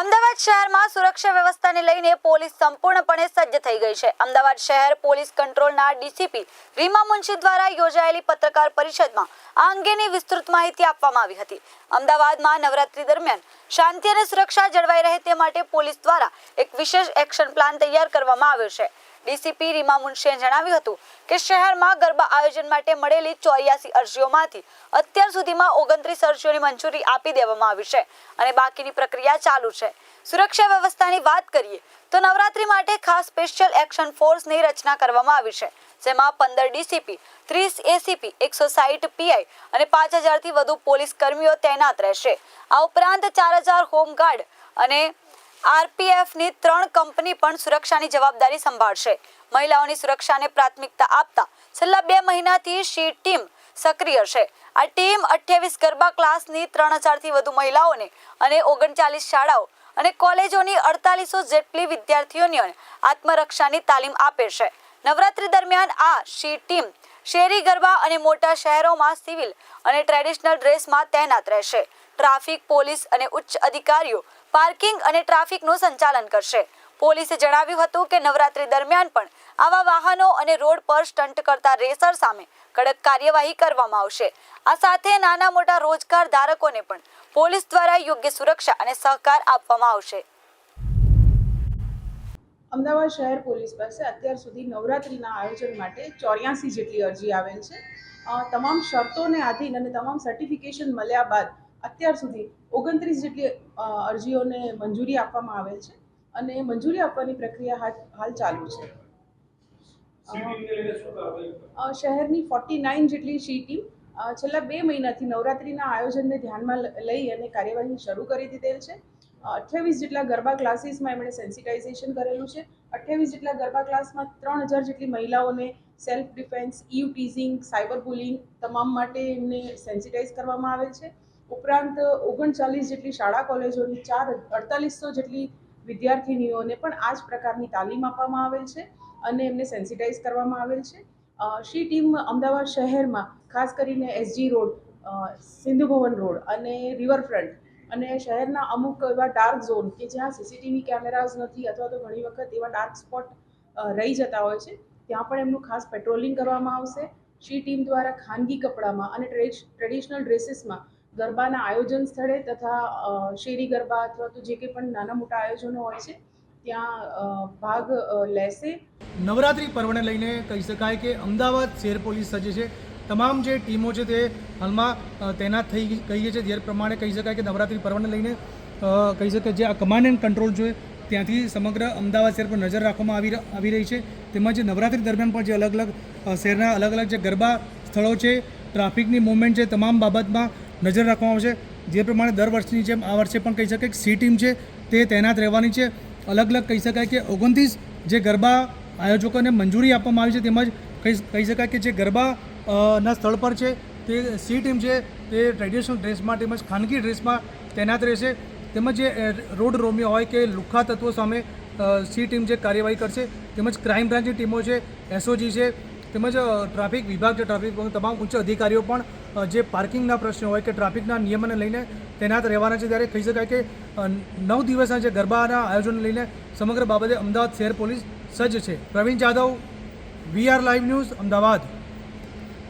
અમદાવાદ શહેરમાં સુરક્ષા વ્યવસ્થાને લઈને પોલીસ સંપૂર્ણપણે સજ્જ થઈ ગઈ છે. અમદાવાદ શહેર પોલીસ કંટ્રોલના ડીસીપી રીમા મુનશી દ્વારા યોજાયેલી પત્રકાર પરિષદમાં આ અંગેની વિસ્તૃત માહિતી આપવામાં આવી હતી. અમદાવાદમાં નવરાત્રી દરમિયાન શાંતિ અને સુરક્ષા જળવાઈ રહે તે માટે પોલીસ દ્વારા એક વિશેષ એક્શન પ્લાન તૈયાર કરવામાં આવ્યો છે. ડીસીપી રીમા મુનશીએ જણાવ્યું હતું કે શહેરમાં ગરબા આયોજન માટે મળેલી ચોર્યાસી અરજીઓમાંથી અત્યાર સુધીમાં ઓગણત્રીસ અરજીઓની મંજૂરી આપી દેવામાં આવી છે અને બાકીની પ્રક્રિયા ચાલુ છે. સુરક્ષા વ્યવસ્થાની વાત કરીએ તો નવરાત્રી માટે ખાસ સ્પેશિયલ એક્શન ફોર્સની રચના કરવામાં આવી છે, જેમાં પંદર ડીસીપી, ત્રીસ એસીપી, એકસો સાહીઠ પીઆઈ અને પાંચ હજારથી વધુ પોલીસ કર્મીઓ તૈનાત રહેશે. આ ઉપરાંત ચાર હજાર હોમગાર્ડ અને આરપીએફની ત્રણ કંપની પણ સુરક્ષાની જવાબદારી સંભાળશે. મહિલાઓની સુરક્ષાને પ્રાથમિકતા આપતા છેલ્લા બે મહિનાથી શી ટીમ સક્રિય છે. આ ટીમ અઠ્યાવીસ ગરબા ક્લાસની ત્રણ હજારથી વધુ મહિલાઓને અને ઓગણચાલીસ શાળાઓ અને કોલેજોની અડતાલીસો જેટલી વિદ્યાર્થીઓને આત્મરક્ષાની તાલીમ આપે છે. નવરાત્રી દરમિયાન આ શી ટીમ શેરી ગરબા અને મોટા શહેરોમાં સિવિલ અને ટ્રેડિશનલ ડ્રેસમાં તૈનાત રહેશે. ટ્રાફિક, પોલીસ અને ઉચ્ચ અધિકારીઓ પાર્કિંગ અને ટ્રાફિકનું સંચાલન કરશે. પોલીસે જણાવ્યું હતું કે નવરાત્રી દરમિયાન પણ આવા વાહનો અને રોડ પર સ્ટન્ટ કરતા રેસર સામે કડક કાર્યવાહી કરવામાં આવશે. આ સાથે નાના મોટા રોજગાર ધારકોને પણ પોલીસ દ્વારા યોગ્ય સુરક્ષા અને સહકાર આપવામાં આવશે. અમદાવાદ શહેર પોલીસ પાસે અત્યાર સુધી નવરાત્રીના આયોજન માટે ચોર્યાસી જેટલી અરજી આવેલ છે. તમામ શરતોને આધીન અને તમામ સર્ટિફિકેશન મળ્યા બાદ અત્યાર સુધી ઓગણત્રીસ જેટલી અરજીઓને મંજૂરી આપવામાં આવેલ છે અને મંજૂરી આપવાની પ્રક્રિયા હાલ ચાલુ છે. શહેરની ફોર્ટી નાઇન જેટલી સી ટીમ છેલ્લા બે મહિનાથી નવરાત્રિના આયોજનને ધ્યાનમાં લઈ અને કાર્યવાહી શરૂ કરી દીધેલ છે. અઠ્યાવીસ જેટલા ગરબા ક્લાસીસમાં એમણે સેન્સિટાઇઝેશન કરેલું છે. અઠ્યાવીસ જેટલા ગરબા ક્લાસમાં ત્રણ હજાર જેટલી મહિલાઓને self defence eve teasing cyber bullying તમામ માટે એમને સેન્સિટાઇઝ કરવામાં આવેલ છે. ઉપરાંત ઓગણચાલીસ જેટલી શાળા કોલેજોની, ચાર અડતાલીસો જેટલી વિદ્યાર્થિનીઓને પણ આ જ પ્રકારની તાલીમ આપવામાં આવેલ છે અને એમને સેન્સિટાઇઝ કરવામાં આવેલ છે. શી ટીમ અમદાવાદ શહેરમાં, ખાસ કરીને SG road Sindhu Bhavan road અને રિવરફ્રન્ટ અને શહેરના અમુક એવા ડાર્ક ઝોન કે જ્યાં સીસીટીવી કેમેરાઝ નથી અથવા તો ઘણી વખત એવા ડાર્ક સ્પોટ રહી જતા હોય છે, ત્યાં પણ એમનું ખાસ પેટ્રોલિંગ કરવામાં આવશે. શી ટીમ દ્વારા ખાનગી કપડામાં અને ટ્રેડિશનલ ડ્રેસીસમાં ગરબાના આયોજન સ્થળે તથા શેરી ગરબા અથવા તો જે કંઈ પણ નાના મોટા આયોજનો હોય છે, ત્યાં ભાગ લેશે. નવરાત્રિ પર્વને લઈને કહી શકાય કે અમદાવાદ શહેર પોલીસ સજ્જ છે. તમામ જે ટીમો છે તે હાલમાં તૈનાત થઈ ગઈ છે. જે પ્રમાણે કહી શકાય કે નવરાત્રિ પર્વને લઈને કહી શકાય જે આ કમાન્ડ એન્ડ કંટ્રોલ જોઈએ ત્યાંથી સમગ્ર અમદાવાદ શહેર પર નજર રાખવામાં આવી આવી રહી છે. તેમજ નવરાત્રી દરમિયાન પણ જે અલગ અલગ શહેરના અલગ અલગ જે ગરબા સ્થળો છે, ટ્રાફિકની મુવમેન્ટ છે, તમામ બાબતમાં નજર રાખવામાં આવશે. જે પ્રમાણે દર વર્ષની જેમ આ વર્ષે પણ કહી શકાય કે સી ટીમ છે તે તૈનાત રહેવાની છે. અલગ અલગ કહી શકાય કે ઓગણત્રીસ જે ગરબા આયોજકોને મંજૂરી આપવામાં આવી છે તેમજ કહી કહી શકાય કે જે ગરબા ના સ્થળ પર છે તે સી ટીમ છે તે ટ્રેડિશનલ ડ્રેસમાં તેમજ ખાનગી ડ્રેસમાં તૈનાત રહેશે. તેમજ જે રોડ રોમિયો હોય કે લુખ્ખા તત્વો સામે સી ટીમ જે કાર્યવાહી કરશે તેમજ ક્રાઇમ બ્રાન્ચની ટીમો છે, એસઓજી છે તેમજ ટ્રાફિક વિભાગ છે ટ્રાફિક તમામ ઉચ્ચ અધિકારીઓ પણ જે પાર્કિંગના પ્રશ્નો હોય કે ટ્રાફિકના નિયમોને લઈને તૈનાત રહેવાના છે, ત્યારે કહી શકાય કે નવ દિવસના જે ગરબાના આયોજનને લઈને સમગ્ર બાબતે અમદાવાદ શહેર પોલીસ સજ્જ છે. Pravin Jadav VR live news, Ahmedabad.